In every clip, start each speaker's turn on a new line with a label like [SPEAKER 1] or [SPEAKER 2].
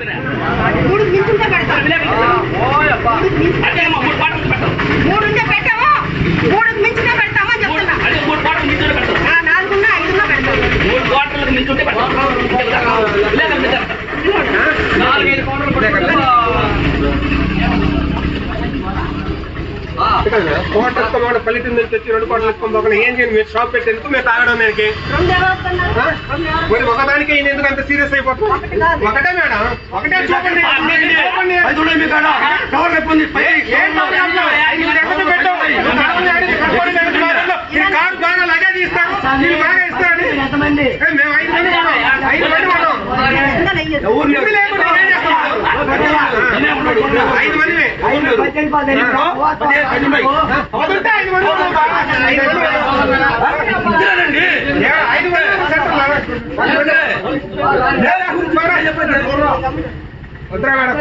[SPEAKER 1] మూడు మించుంటే పెడతాం
[SPEAKER 2] అంటే అమ్మా, మూడు బాటలు పెట్టాం
[SPEAKER 1] మూడు ఉంటే పెట్టాము మూడు మించునే పెడతామని
[SPEAKER 2] మూడు
[SPEAKER 1] చెప్తున్నా
[SPEAKER 2] అదే మూడు బాటలు మించుంటే పెట్టాం
[SPEAKER 1] ఆ, నాలుగున్నా ఐదున్నా పెడతాం
[SPEAKER 2] మూడు బాటలకు మించుంటే పెట్టాం లేదా పెట్టాం. నాలుగైదు కౌంటర్లు పట్టుకుంటే,
[SPEAKER 3] కోట ఎత్తుకోమని పల్లెటూరు నుంచి వచ్చి రెండు కోటలు ఎత్తుకోమని ఏం చేయండి? మీరు షాప్ పెట్టేందుకు మీరు తాగడం దానికి?
[SPEAKER 1] ఎవరు ఎవరు?
[SPEAKER 3] మరి ఒకదానికి ఈయన ఎందుకు అంత సీరియస్ అయిపోతుంది ఒకటే మేడం. ఒకటే చూపండి. కారు బాగా ఇస్తారని ఏ, మేము ఐదు మంది. ఐదు మంది ఉన్నాం. ఇది లేకుండా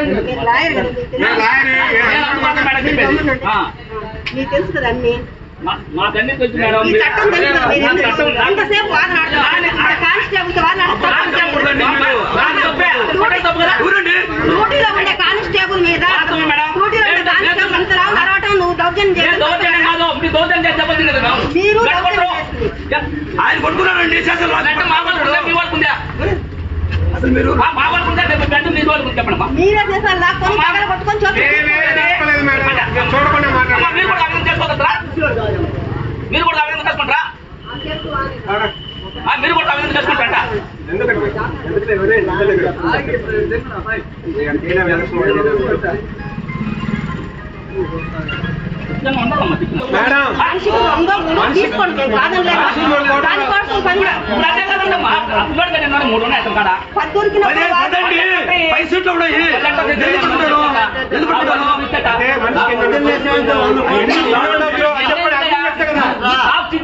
[SPEAKER 1] మీకు తెలుసు.
[SPEAKER 3] లాయరే, ఏ,
[SPEAKER 2] నేను అనుకుంటా మేడం చెప్పేది. ఆ,
[SPEAKER 1] మీకు తెలుసు కదా అన్ని
[SPEAKER 2] మా- మాకన్నీ తెలుసు మేడం
[SPEAKER 1] ఈ చట్టం తెలుసు కదా మీరు
[SPEAKER 2] నా
[SPEAKER 1] ఎందుకు
[SPEAKER 2] చట్టం కాదు.
[SPEAKER 1] అంతసేపు వాదనాడుతున్నారు ఇక్కడ కానిస్టేబుల్తో వాదనాడుతున్నారు
[SPEAKER 2] రాజకీయకూడదండి మీరు. రాజకీయ తప్పే. ఒకటే తప్పు కదా?
[SPEAKER 1] డ్యూటీలో ఉండే కానిస్టేబుల్ మీద
[SPEAKER 2] వాస్తవమే మేడం.
[SPEAKER 1] డ్యూటీలో ఉండే కానిస్టేబుల్ అంత రావు నడవటం నువ్వు దౌర్జన్యం
[SPEAKER 2] నేను
[SPEAKER 1] చేయడం
[SPEAKER 2] దౌర్జన్యం కాదు మీరు దెబ్బతింది కదా
[SPEAKER 1] మీరు
[SPEAKER 2] గడ్డ కొట్టరు.
[SPEAKER 4] ఆయన కొట్టుకున్నారండి
[SPEAKER 2] మా వాళ్ళకు ఉందా, మీ?
[SPEAKER 4] అసలు మీరు
[SPEAKER 2] మా మా వాళ్ళకు ఉందా, రేపు గడ్డ మీ వాళ్ళకు ఉందా చెప్పండి.
[SPEAKER 1] మీరే లాక్కొని
[SPEAKER 3] చూడకుండా మాట్లాడాను.
[SPEAKER 2] మీరు కూడా అభివృద్ధి చేసుకోగలరా మీరు కూడా అభివృద్ధి చేసుకుంటారా? ఆ, మీరు కూడా అభివృద్ధి చేసుకుంటారా?
[SPEAKER 3] ఎందుకంటే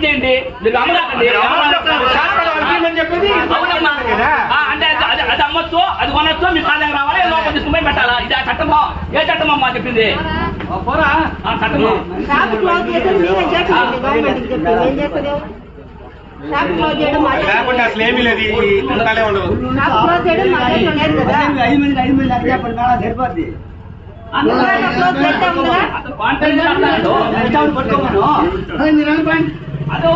[SPEAKER 2] చేయండి మీరు అంటే అది- అమ్మొచ్చు అది కొనొచ్చు మీ కాళ్ళకి రావాలి లోపల తీసుకుని పెట్టాలా ఇది ఆ చట్టమా ఏ చట్టమమ్మా చెప్పింది
[SPEAKER 1] షాప్ క్లోజ్ చేసేది మీరే చేసింది గవర్నమెంట్ చెప్పి ఏం చేస్తుంది షాప్ క్లోజ్ చేయడం మా చేతిలో
[SPEAKER 3] లేకుంటే అసలు ఏమీ లేదు ఈ పుస్తకాలే ఉండవు.
[SPEAKER 1] షాప్ క్లోజ్ చేయడం మా చేతిలో లేదు కదా
[SPEAKER 4] ఐదు మంది ఐదు మంది అది చెప్పండి మేడం సరిపోద్ది
[SPEAKER 1] అందువల్ల క్లోజ్ పెట్టాము కదా
[SPEAKER 2] అసలు కాంట్రాక్ట్ మాట్లాడాడు
[SPEAKER 4] పట్టుకోమను
[SPEAKER 2] అదో